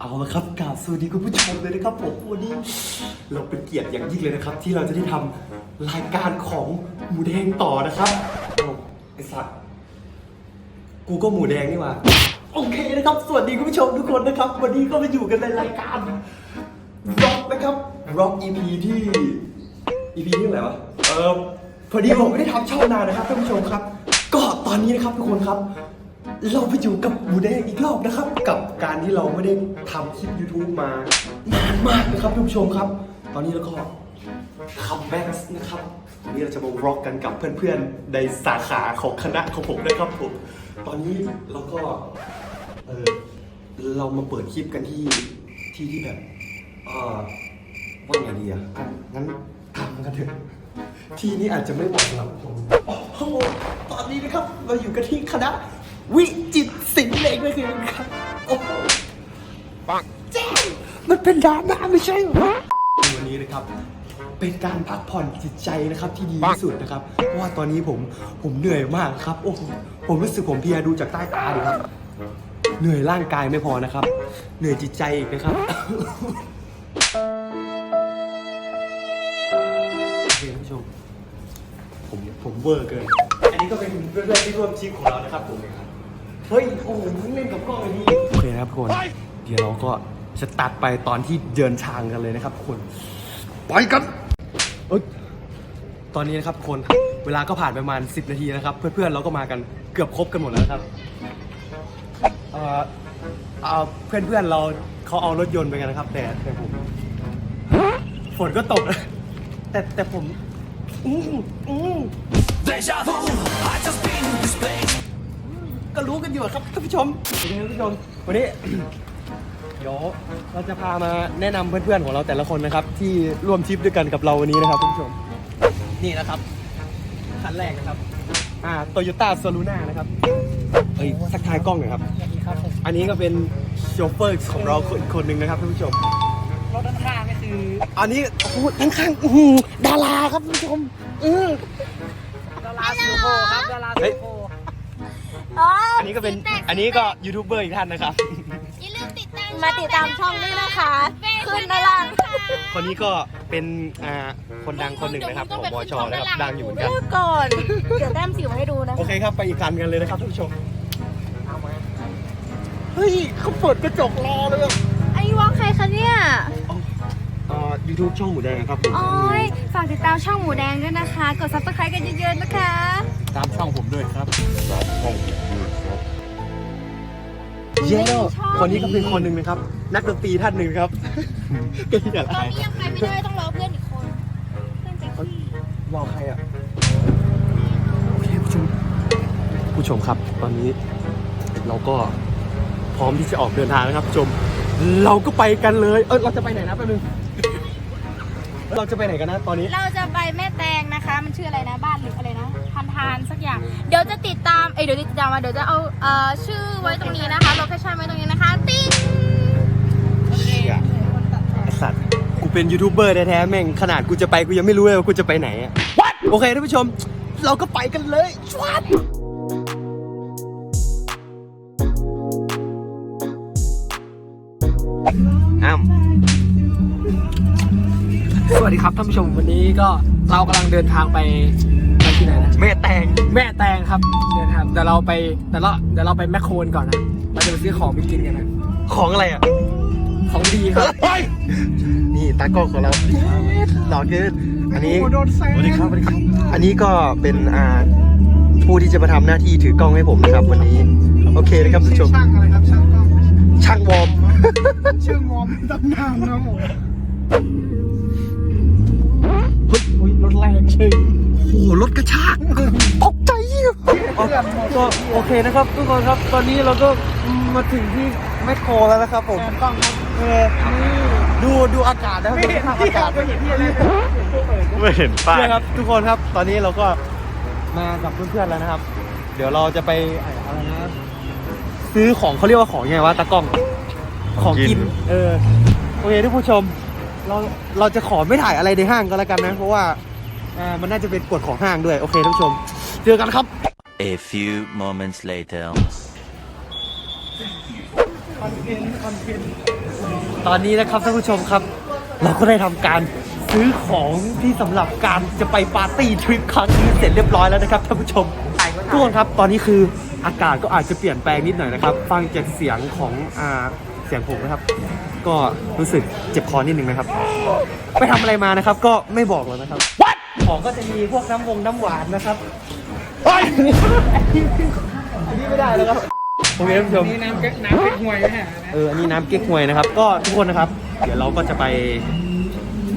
เอาละครับกราบสวัสดีคุณผู้ชมเลยนะครับผมวันนี้เราเป็นเกียรติอย่างยิ่งเลยนะครับ ที่เราจะได้ทำรายการของหมูแดงต่อนะครับโอ้ไอสัตว์กูก็หมูแดงนี่หว่าโอเคนะครับ สวัสดีคุณผู้ชมทุกคนนะครับ วันนี้ก็มาอยู่กันในรายการร็อกนะครับร็อก EP ที่ EP ที่เท่าไหรวะเออพอดีผมไม่ได้ทำช่องนานนะครับท่านผู้ชมครับ ก็ตอนนี้นะครับทุกคนครับ เราไปอยู่กับหมูแดงอีกรอบนะครับ กับการที่เราไม่ได้ทำคลิป YouTube มานานมากนะครับท่านผู้ชมครับ ตอนนี้เราก็คัมแบ็กนะครับวันนี้เราจะมาร็อกกันกับเพื่อนๆในสาขาของคณะของผมนะครับผมตอนนี้เราก็เออเรามาเปิดคลิปกันที่ที่ที่แบบเออว่าไงดีอะอะงั้นทำกันเถอะที่นี้อาจจะไม่เหมาะสำหรับผมโอ้โหตอนนี้นะครับเราอยู่กันที่คณะ วิจิตรศิลป์เองนั่นเองครับโอ้โหปังแจ้งมันเป็นดราม่าไม่ใช่เหรอวันนี้นะครับ เป็นการพักผ่อนจิตใจนะครับที่ดีที่สุดนะครับ เพราะว่าตอนนี้ผมผมเหนื่อยมากครับ โอ้โหผมรู้สึกผมเพลียดูจากใต้ตาดิครับ เหนื่อยร่างกายไม่พอนะครับ เหนื่อยจิตใจอีกนะครับโอเคท่านผู้ชมผมผมเวอร์เกิน อันนี้ก็เป็นเพื่อนๆที่ร่วมทริปของเรานะครับผมครับ เฮ้ยโอ้โหมึงเล่นกับกล้องไอ้นี่โอเคนะครับทุกคน เดี๋ยวเราก็จะตัดไปตอนที่เดินทางกันเลยนะครับทุกคน ไปกันเอ้ยตอนนี้นะครับทุกคน เวลาก็ผ่านไปประมาณ 10 นาทีนะครับ เพื่อนๆเราก็มากันเกือบครบกันหมดแล้วนะครับ เอ่อเอ่อเพื่อนๆเราเขาเอารถยนต์ไปกันนะครับ แต่แต่ผมฝนก็ตก แต่แต่ผม อืมอืม ก็รู้กันอยู่อะครับท่านผู้ชมโอเคท่านผู้ชมวันนี้ เดี๋ยวเราจะพามาแนะนำเพื่อนๆของเราแต่ละคนนะครับ ที่ร่วมทริปด้วยกันกับเราวันนี้นะครับท่านผู้ชม นี่นะครับคันแรกนะครับ อ่าโตโยต้าโซลูน่านะครับเอ้ยสักทายกล้องหน่อยครับอันนี้ก็เป็นโชเฟอร์ของเราคนคนหนึ่งนะครับท่านผู้ชม รถด้านข้างนี่คืออันนี้โอ้โหทั้งข้างอื้อหือดาราครับท่านผู้ชมเออดาราซิลโคครับดาราเฮ้ซิยลโค อันนี้ก็เป็น อันนี้ก็ยูทูบเบอร์อีกท่านนะครับ อย่าลืมติดตามมาติดตามช่องด้วยนะคะ ขึ้นด้านล่าง คนนี้ก็เป็นอ่าคนดังคนหนึ่งนะครับของบชนะครับ ดังอยู่เหมือนกัน เลือกก่อน เดี๋ยวแต้มสิวให้ดูนะโอเคครับ ไปอีกคันกันเลยนะครับท่านผู้ชมเฮ้ยเขาเปิดกระจกรอเลยอะไอ้วอลใครคะเนี่ยอ่ายูทูบช่องหมูแดงครับผมโอ้ยฝากติดตามช่องหมูแดงด้วยนะคะ กดซับสไครต์กันเยอะๆนะคะ ตามช่องผมด้วยครับ เย้คนนี้ก็เป็นคนหนึ่งนะครับ นักดนตรีท่านหนึ่งครับก็ที่อะไรตอนนี้ยังไปไม่ได้ต้องรอเพื่อนอีกคน เพื่อนจะขี่รอใครอะโอเคผู้ชมผู้ชมครับ ตอนนี้เราก็พร้อมที่จะออกเดินทางนะครับผู้ชม เราก็ไปกันเลย เออเราจะไปไหนนะแป๊บนึงเราจะไปไหนกันนะ ตอนนี้ เราจะไปแม่แตงนะคะ มันชื่ออะไรนะ บ้านหรืออะไรนะพันทานสักอย่าง เดี๋ยวจะติดตาม เอ้ยเดี๋ยวติดตามมาเดี๋ยวจะเอาเอ่อชื่อไว้ตรงนี้นะคะโลเคชั่นไว้ตรงนี้นะคะ ติ๊งไอสัตว์ กูเป็นยูทูบเบอร์แท้ๆแม่งขนาดกูจะไปกูยังไม่รู้เลยว่ากูจะไปไหนอะโอเคท่านผู้ชม เราก็ไปกันเลยชวัดอ้ำส วัสดีครับท่านผู้ชมวันนี้ก็เรากำลังเดินทางไปไปที่ไหนนะแม่แตงแม่แตงครับเดินทางเดี๋ยวเราไปแต่ละเดี๋ยวเราไปแมคโครนก่อนนะเราจะไปซื้อของไปกินกันนะของอะไรอะของดีครับนี่ตากล้องของเราหล่อเกินอันนี้โอ้โดนแซงสวัสดีครับสวัสดีครับ อันนี้ก็เป็นอ่าผู้ที่จะมาทำหน้าที่ถือกล้องให้ผมนะครับ วันนี้ โอเคนะครับท่านผู้ชมช่างอะไรครับช่างกล้องช่างวอร์มชื่องอมตำนานนะครับผมเฮ้ยอุ๊ยร ถแรงเฉยโอ้โหรถกระชากตกใจก็โอเคนะครับ ทุกคนครับ ตอนนี้เราก็มาถึงที่แมคโครแล้วนะครับผมแซมกล้องครับเออดูดูอากาศนะครับไม่ดูเห็นสภาพที่อากาศไม่เห็นที่อะไรไม่เห็นป้ายเนี่ยครับ ทุกคนครับตอนนี้เราก็มากับเพื่อนๆแล้วนะครับ เดี๋ยวเราจะไปอะไรนะซื้อของเขาเรียกว่าของยังไงวะตากล้องของกิน เออโอเคท่านผู้ชม เราเราจะขอไม่ถ่ายอะไรในห้างก็แล้วกันนะ เพราะว่า อ่ามันน่าจะเป็นกฎของห้างด้วย โอเคท่านผู้ชม เจอกันครับ A few moments later คอนเทนต์คอนเทนต์ตอนนี้นะครับท่านผู้ชมครับ เราก็ได้ทำการซื้อของที่สำหรับการจะไปปาร์ตี้ทริปครั้งนี้เสร็จเรียบร้อยแล้วนะครับท่านผู้ชมทุกคนครับ ตอนนี้คืออากาศก็อาจจะเปลี่ยนแปลงนิดหน่อยนะครับ ฟังจากเสียงของอ่าเสียงผมนะครับ ก็รู้สึกเจ็บคอนิดนึงนะครับ ไปทำอะไรมานะครับ ก็ไม่บอกแล้วนะครับ What? ของก็จะมีพวกน้ำวงน้ำหวานนะครับอันนี้ไม่ได้แล้วครับโอเคท่านผู้ชม นี่น้ำเก๊กน้ำเก๊กฮวยนะฮะเออ อันนี้น้ำเก๊กฮวยนะครับ ก็ทุกคนนะครับ เดี๋ยวเราก็จะไป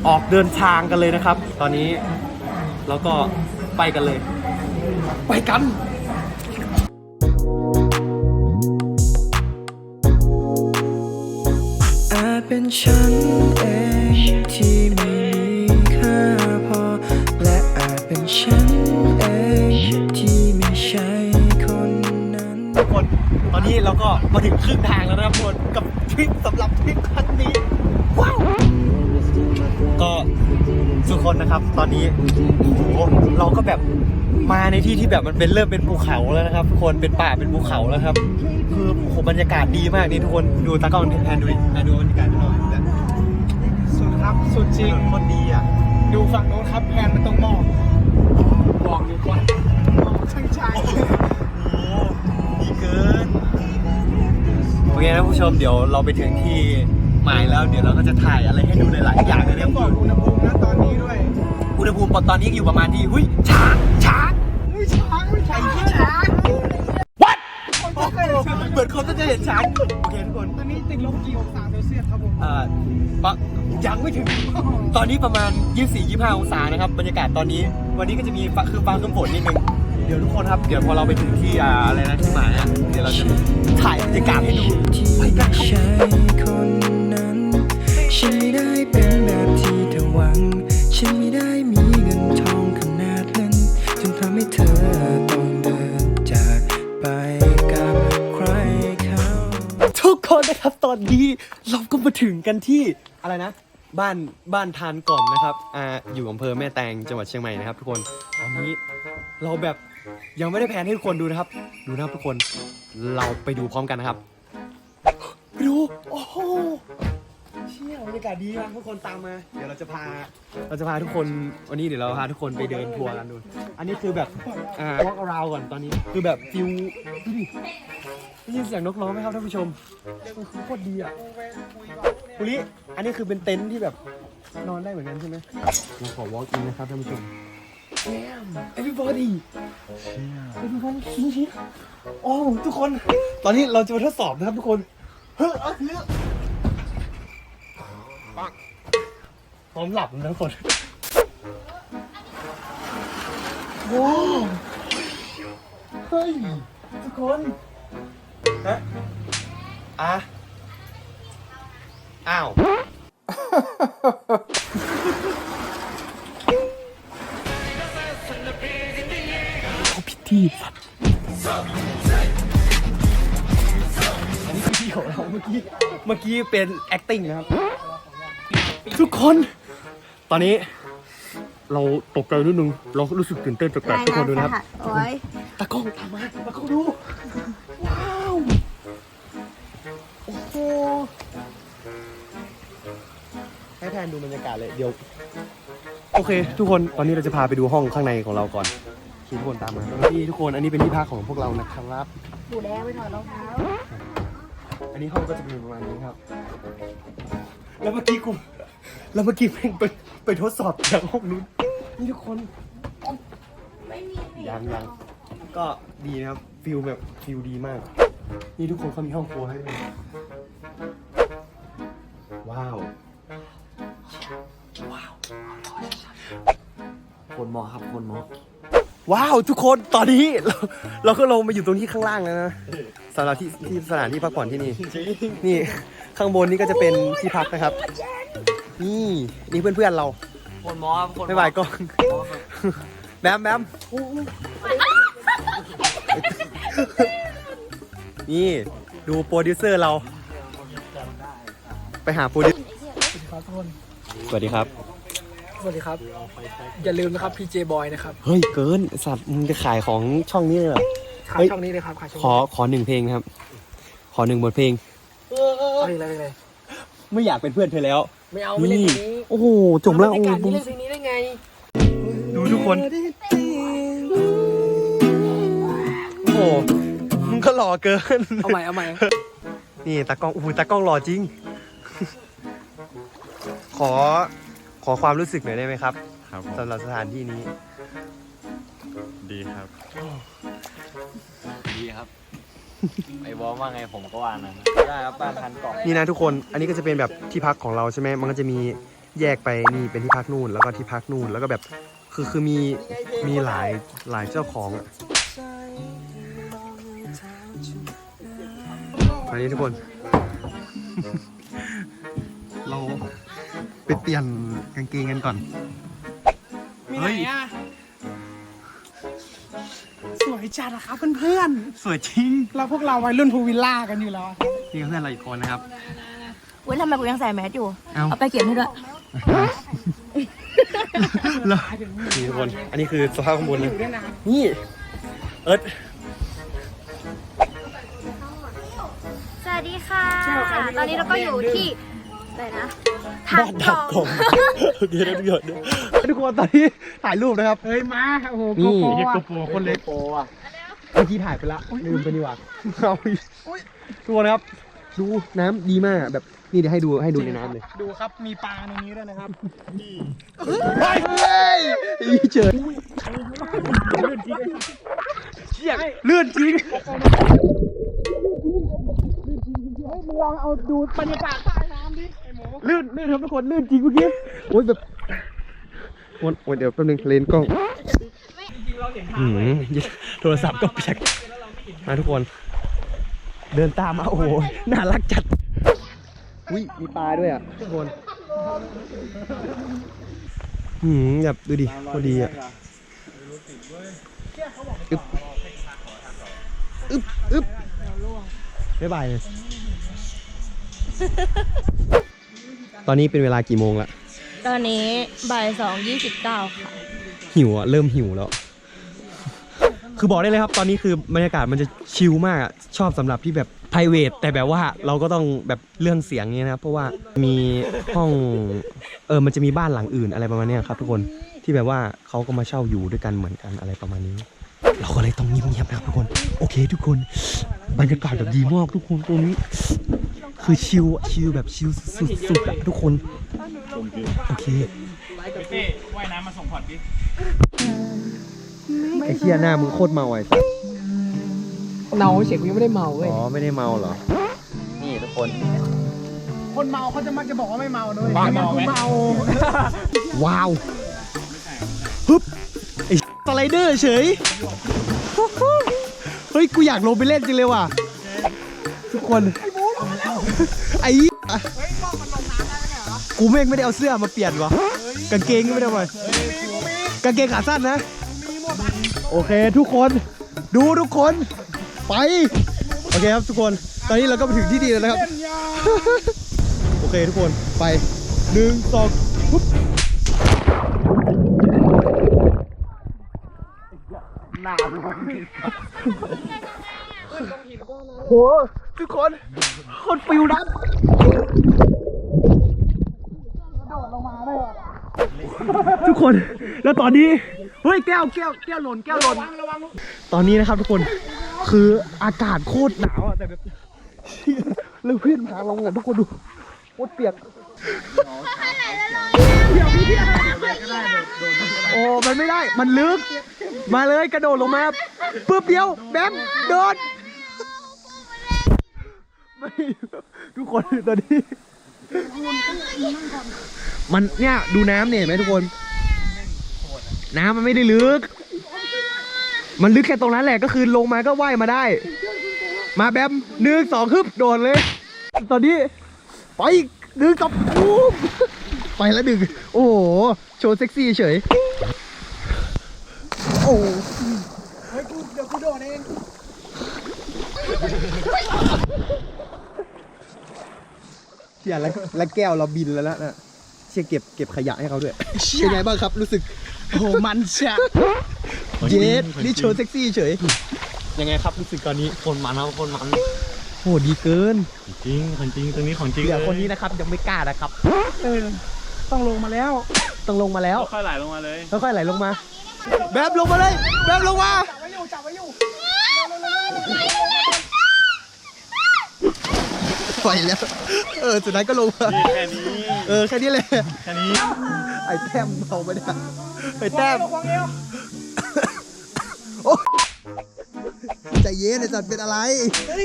ออกเดินทางกันเลยนะครับ ตอนนี้เราก็ไปกันเลย ไปกันอาจเป็นฉันเองที่ไม่มี ตอนนี้เราก็มาถึงครึ่งทางแล้วนะครับทุกคนกับทริปสำหรับทริปครั้งนี้ ว้าว ก็ทุกคนนะครับ ตอนนี้โอ้โหเราก็แบบมาในที่ที่แบบมันเป็นเริ่มเป็นภูเขาแล้วนะครับ ทุกคนเป็นป่าเป็นภูเขาแล้วครับ คือโอ้โหบรรยากาศดีมากนี่ทุกคนดูตากล้องแทนดูดิแทนดูบรรยากาศหน่อยแบบสุดครับสุดจริงคนดีอะดูฝั่งโน้นครับแพนมันตรงหมอกบอกดีกว่าช่างชาย เคนะผู้ชมเดี๋ยวเราไปถึงที่หมายแล้วเดี๋ยวเราก็จะถ่ายอะไรให้ดูหลายๆอย่างเลยนะก่อนอุณหภูมินะตอนนี้ด้วย อุณหภูมิตอนนี้อยู่ประมาณที่หุ้ยช้างช้างอุ้ยช้างอุ้ยช้างช้างวัดเหมือนคนจะเห็นช้างโอเคทุกคนตอนนี้ติดลบกี่องศาเซลเซียสครับผมเอ่อปะยังไม่ถึง ตอนนี้ประมาณ 24 25 องศานะครับบรรยากาศตอนนี้ วันนี้ก็จะมีฟ้าคือฟ้าครึ้มฝนนิดนึง ดี๋ยวทุกคนครับ เดี๋ยวพอเราไปถึงที่อ่าอะไรนะที่หมายอะเดี๋ยวเราจะถ่ายบรรยากาศให้ดูที่ไปกันครับไม่ใช่คนนั้นฉันไม่ได้เป็นแบบที่เธอหวัง ฉันไม่ได้มีเงินทองขนาดนั้นจนทำให้เธอต้องเดินจากไปกับใครเขา ทุกคนนะครับตอนนี้เราก็มาถึงกันที่อะไรนะ บ้านบ้านทานกล่อมนะครับอ่าอยู่อำเภอแม่แตงจังหวัดเชียงใหม่นะครับ ทุกคนตอนนี้เราแบบ ยังไม่ได้แพลนให้ทุกคนดูนะครับ ดูนะครับทุกคน เราไปดูพร้อมกันนะครับ ไปดู โอ้โห เชี่ยบรรยากาศดีมากทุกคนตามมา เดี๋ยวเราจะพา เราจะพาทุกคน วันนี้เดี๋ยวเราพาทุกคนไปเดินทัวร์กันดู อันนี้คือแบบ อ่า walk around ก่อนตอนนี้ คือแบบฟิวดูดิได้ยินเสียงนกร้องไหมครับท่านผู้ชมมันคือโคตรดีอะคุริอันนี้คือเป็นเต็นท์ที่แบบนอนได้เหมือนกันใช่ไหมเราขอ walk in นะครับท่านผู้ชม Damn everybody ไปดูกันชี้โอ้ทุกคน ตอนนี้เราจะมาทดสอบนะครับทุกคน เฮ้ยเอาเฮ้ยพร้อมหลับนะทุกคนโว้าวเฮ้ย ทุกคนฮะอะอ้าว เขาพิธีสัตว์อันนี้คือที่ของเราเมื่อกี้ เมื่อกี้เป็น acting นะครับ ทุกคน ตอนนี้ เราตกใจนิดนึง เรารู้สึกตื่นเต้นแปลกๆทุกคนดูนะครับ โอ้ยตากล้องตามมาตากล้องดู ว้าว โอ้โห ให้แทนดูบรรยากาศเลย เดี๋ยว โอเค ทุกคน ตอนนี้เราจะพาไปดูห้องข้างในของเราก่อน ที่ทุกคนตามมาที่ทุกคนอันนี้เป็นที่พักของพวกเรานะครับดูแลไปถอดรองเท้าอันนี้ห้องก็จะเป็นประมาณนี้ครับ แล้วเมื่อกี้กู แล้วเมื่อกี้เพ่งไปไปทดสอบจากห้องนู้นนี่ทุกคนไม่มียังยังก็ดีนะครับฟิลแบบฟิลดีมาก นี่ทุกคนเขามีห้องครัวให้ด้วยว้าวว้าวคนมอครับคนมอ ว้าวทุกคนตอนนี้เราเราก็ลงมาอยู่ตรงที่ข้างล่างแล้วนะสำหรับที่ที่สถานที่พักผ่อนที่นี่นี่ข้างบนนี่ก็จะเป็นที่พักนะครับ นี่นี่เพื่อนๆเราคนมอครับคนไม่บายกล้องแบมแบมนี่ดูโปรดิวเซอร์เรา ไปหาโปรดิวครับทุกคนสวัสดีครับ สวัสดีครับ อย่าลืมนะครับ PJ Boy นะครับ เฮ้ยเกินไอ้สัตว์มึงจะขายของช่องนี้เลยเหรอขายเฮ้ยช่องนี้เลยครับขายช่องขอขอหนึ่งเพลงครับ ขอหนึ่งบทเพลงเอาอีกเลยเลยไม่อยากเป็นเพื่อนเธอแล้ว ไม่เอาไม่เล่นเพลงนี้โอ้โหจบแล้วในโอ้การโหที่เล่นเพลงนี้ได้ไง ดูทุกคน โอ้โหมึงก็หล่อเกิน เอาใหม่เอาใหม่ นี่ตากล้องอู้หูตากล้องหล่อจริง ขอ ขอความรู้สึกหน่อยได้ไหมครับครับผมสำหรับสถานที่นี้ ดีครับ ดีครับ ไอ้บอมว่าไงผมก็ว่านั้นได้ครับบ้านพันกล่องนี่นะทุกคน อันนี้ก็จะเป็นแบบที่พักของเราใช่ไหมมันก็จะมีแยกไปนี่เป็นที่พักนู่นแล้วก็ที่พักนู่นแล้วก็แบบคือคือมีมีหลายหลายเจ้าของอะอันนี้ทุกคน เรา ไปเปลี่ยนกางเกงกันก่อน มีไหนอะ สวยจัดอะครับเพื่อนสวยจริง ๆเราพวกเราวัยรุ่นภูวิลล่ากันอยู่แล้ว นี่ก็เพื่อนเราอีกคนนะครับ เว้ยทำไมกูยังใส่แมสอยู่ เอ้า เอาไปเก็บให้ด้วย แล้วนี่ทุกคน อันนี้คือสภาพข้างบนนะด้วยนะนี่ เอิร์ธสวัสดีค่ะ ตอนนี้เราก็อยู่ที่ อะไรนะทาบ้างนกดักล่กล่อองงโอเคนะทุกคนทุกคนตอนนี้ถ่ายรูปนะครับ เฮ้ยมาโอ้โหนี่โกโปรโกอะโปรคนเล็กโปรอะเมื่อกี้ถ่ายไปละลืมไปนี่หว่าเอาอีกทุกคนครับ ดูน้ำดีมากแบบนี่เดี๋ยวให้ดูให้ดูในน้ำเลยดูครับมีปลาในนี้ด้วยนะครับเฮ้ยอีเจิดเชี่ยเลื่อนจริงมึงลองเอาดูบรรยากาศ ลื่นลื่นครับทุกคนลื่นจริงเมื่อกี้โอ้ยแบบโอ้ยเดี๋ยวแป๊บนึงเลนส์กล้องอืมโทรศัพท์ก็เปียกมาทุกคน เดินตามมาโอ้โหน่ารักจัดอุ้ยมีปลาด้วยอะทุกคนหืมแบบดูดิพอดีอะอึ๊บอึ๊บอึ๊บบ๊ายบายเลย ตอนนี้เป็นเวลากี่โมงละ ตอนนี้บ่ายสองยี่สิบเก้าค่ะ หิวอะเริ่มหิวแล้ว คือบอกได้เลยครับ ตอนนี้คือบรรยากาศมันจะชิลมากอะชอบสำหรับที่แบบ p r i v a t แต่แบบว่าเราก็ต้องแบบเรื่องเสียงเนี้ยนะครับเพราะว่ามีห้องเออมันจะมีบ้านหลังอื่นอะไรประมาณเนี้ยครับ ทุกคนที่แบบว่าเขาก็มาเช่าอยู่ด้วยกันเหมือนกันอะไรประมาณนี้ เราก็เลยต้องเงียบๆนะครับทุกคน โอเค ทุกคน บรรยากาศแบบดีมากทุกคนตรงนี้ คือชิลอะชิลแบบชิลสุดๆอะทุกคน โอเคว่ายน้ำมาส่งพอดดิไอ้เชี่ยหน้ามึงโคตรเมาไอ้สัสเนาเฉยกูยังไม่ได้เมาเว้ยอ๋อไม่ได้เมาเหรอ นี่ทุกคน คนเมาเขาจะมักจะบอกว่าไม่เมาด้วยบ้าเมาไหม เมา ว้าวฮึบไอ้สไลเดอร์เฉย เฮ้ย กูอยากลงไปเล่นจริงเลยว่ะ ทุกคน ไอ้เหี้ยกูแม่งไม่ได้เอาเสื้อมาเปลี่ยนวะกางเกงก็ไม่ได้เอามากางเกงขาสั้นนะ โอเคทุกคน ดูทุกคน ไป โอเคครับทุกคน ตอนนี้เราก็มาถึงที่ดีแล้วนะครับ โอเคทุกคน ไปหนึ่งสองปุ๊บโหทุกคน คนฟิวนะทุกคน แล้วตอนนี้ เฮ้ยแก้วแก้วแก้วหล่นแก้วหล่นตอนนี้นะครับทุกคน คืออากาศโคตรหนาวอะแต่แบบเชี่ยแล้วเพื่อนพาลงอะทุกคนดูโคตรเปียกโอ้ มันไม่ได้ มันลึก มาเลยกระโดดลงมา ปึ๊บเดียว แบม โดด ไม่ทุกคนตอนนี้มันเนี่ยดูน้ำเนี่ยเห็นไหมทุกคน น้ำมันไม่ได้ลึก มันลึกแค่ตรงนั้นแหละก็คือลงมาก็ว่ายมาได้ มาแบมหนึ่งสองฮึบโดดเลย ตอนนี้ ไปหนึ่งกับปุ๊บไปแล้วหนึ่งโอ้โห โชว์เซ็กซี่เฉย โอ้เฮ้ยกูเดี๋ยวกูโดดเอง เชี่ยแล้วแล้วแก้วเราบินแล้วนะ เชี่ยเก็บเก็บขยะให้เขาด้วยเป็นไงบ้างครับ รู้สึกโอ้โหมันเชียเจสนี่โชว์เซ็กซี่เฉย ยังไงครับรู้สึกตอนนี้คนมันครับคนมันโหดีเกิน จริงของจริงตรงนี้ของจริงเดี๋ยวคนนี้นะครับยังไม่กล้านะครับ เออ ต้องลงมาแล้ว ต้องลงมาแล้ว ค่อยๆไหลลงมาเลย ค่อยๆไหลลงมา แบบลงมาเลย แบบลงมา จับไว้อยู่ จับไว้อยู่ ปล่อยแล้ว เออ สุดท้ายก็ลงมานี่แค่นี้ เออ แค่นี้เลยแค่นี้ ไอ้แต้มเอาไปเนี่ยไอ้แต้มวางเอวใจเย็นไอ้สัตว์เป็นอะไร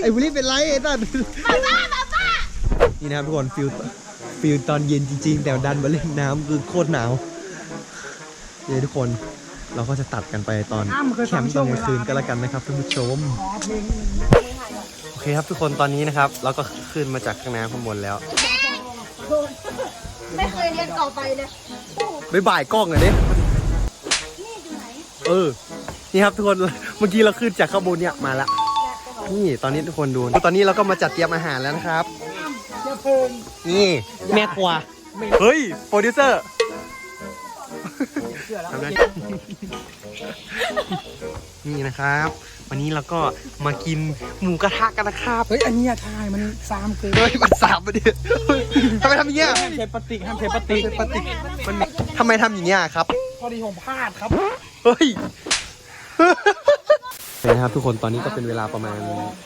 ไอ้บุรีเป็นไรไอ้สัตว์นี่นะครับทุกคนฟิลฟิลตอนเย็นจริง ๆ แต่ดันมาเล่นน้ำคือโคตรหนาวเนี่ยทุกคนเราก็จะตัดกันไปตอนอ้ำเคยแคฟัมงป์ตช่อวนงกเวลางลาคืนก็แล้วกันนะครับท่านผู้ชม ขอเพลงโอ เคครับทุกคนตอนนี้นะครับ เราก็ขึ้นมาจากข้างน้ำข้างบนแล้วไม่เคยเรียนต่อไปเลยบ๊ายบายกล้องหน่อยดิเออ นี่ครับทุกคน เมื่อกี้เราขึ้นจากข้างบนเนี่ยมาละ นี่ตอนนี้ทุกคนดู ตอนนี้เราก็มาจัดเตรียมอาหารแล้วนะครับ นี่แม่ครัว เฮ้ยโปรดิวเซอร์ทำได้นี่นะครับ วันนี้เราก็มากินหมูกระทะกันนะครับเฮ้ยอันเนี้ยทายมันซามเกินเฮ้ยมันสามมาดิทำไมทำอย่างเงี้ยห้ามใช้ปฏิกห้ามใช้ปฏิกปฏิมันทำไมทำอย่างเงี้ยครับ พอดีผมพลาดครับ เฮ้ยนะครับทุกคนตอนนี้ก็เป็นเวลาประมาณ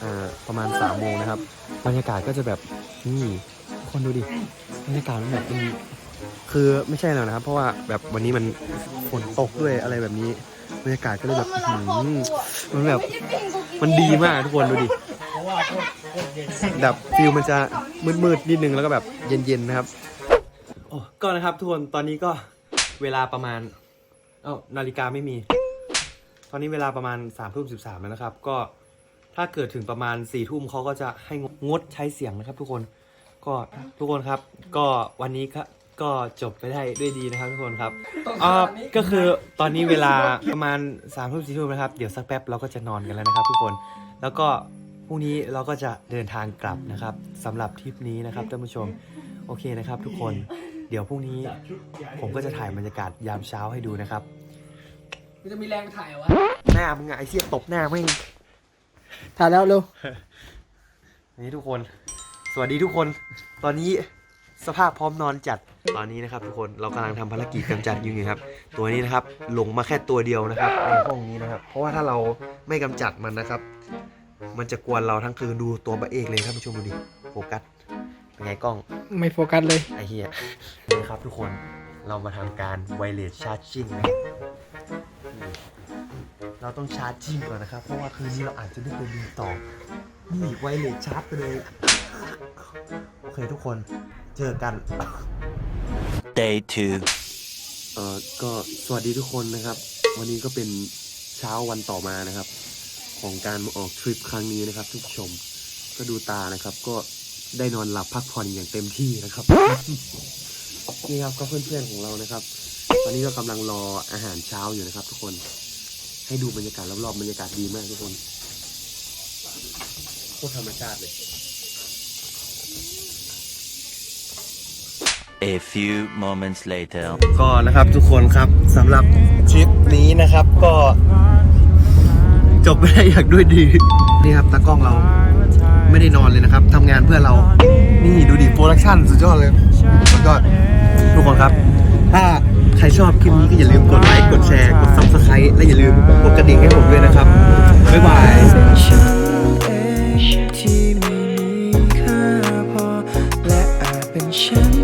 อ่าประมาณสามโมงนะครับ บรรยากาศก็จะแบบนี่ทุกคนดูดิบรรยากาศมันแบบมันคือไม่ใช่แล้วนะครับ เพราะว่าแบบวันนี้มันฝนตกด้วยอะไรแบบนี้ บรรยากาศก็เลยแบบอื้อหือมันแบบมันดีมากทุกคนดูดิแบบฟิลมันจะมืดๆนิดนึงแล้วก็แบบเย็นๆนะครับโอ้ก็นะครับทุกคนตอนนี้ก็เวลาประมาณเอ้านาฬิกาไม่มี ตอนนี้เวลาประมาณ3ามทุ่มสิแล้วนะครับ ก็ถ้าเกิดถึงประมาณ4ี่ทุ่มเขาก็จะให้งดใช้เสียงนะครับ ทุกคนก็ทุกคนครับ ก็วันนี้ก็ ก็จบไปได้ด้วยดีนะครับทุกคนครับอ่าก็คือตอนนี้เวลาประมาณ3ามทุ่มสี่ทุ่มนะครับ เดี๋ยวสักแป๊บเราก็จะนอนกันแล้วนะครับทุกคน แล้วก็พรุ่งนี้เราก็จะเดินทางกลับนะครับสำหรับทริปนี้นะครับท่านผู้ชม โอเคนะครับ ทุกคน เดี๋ยวพรุ่งนี้ ผมก็จะถ่ายบรรยากาศยามเช้าให้ดูนะครับ มันจะมีแรงถ่ายเหรอวะหน้ามึงอะไอ้เสียตบหน้าแม่งถ่ายแล้วเร็ว นี่ทุกคน สวัสดีทุกคน ตอนนี้ สภาพพร้อมนอนจัดตอนนี้นะครับทุกคนเรากำลังทำภารกิจกำจัดยุงอยู่ครับ ตัวนี้นะครับหลงมาแค่ตัวเดียวนะครับในห้องนี้นะครับ เพราะว่าถ้าเราไม่กำจัดมันนะครับ มันจะกวนเราทั้งคืนดูตัวบะเอกเลยครับผู้ชมดูดิโฟกัสเป็นไงกล้องไม่โฟกัสเลยไอ้เหี้ยนี่ครับทุกคนเรามาทำการไวเลสชาร์จิ่งนะครับนี่เราต้องชาร์จจิ้งก่อนนะครับ เพราะว่าคืนนี้เราอาจจะได้ไปเรียนต่อนี่ไวเลสชาร์จไปเลยโอ เคทุกคนเจอกัน Day two. เอ่อก็สวัสดีทุกคนนะครับ วันนี้ก็เป็นเช้าวันต่อมานะครับ ของการมาออกทริปครั้งนี้นะครับทุกผู้ชมก็ดูตานะครับ ก็ได้นอนหลับพักผ่อนอย่างเต็มที่นะครับ นี่ครับก็เพื่อนๆของเรานะครับ ตอนนี้เรากำลังรออาหารเช้าอยู่นะครับ ทุกคนให้ดูบรรยากาศรอบๆบรรยากาศดีมากทุกคนโคตรธรรมชาติเลย A few moments later. ก็นะครับทุกคนครับสำหรับทริปนี้นะครับก็ จบไปได้อย่างด้วยดี นี่ครับตากล้องเราไม่ได้นอนเลยนะครับทำงานเพื่อเรา นี่ดูดิโปรดักชั่นสุดยอดเลยสุดยอดทุกคนครับ ถ้าใครชอบคลิปนี้ก็อย่าลืมกดไลค์กดแชร์กด subscribe และอย่าลืมกดกระดิ่งให้ผมด้วยนะครับ บ๊ายบายเป็นฉัน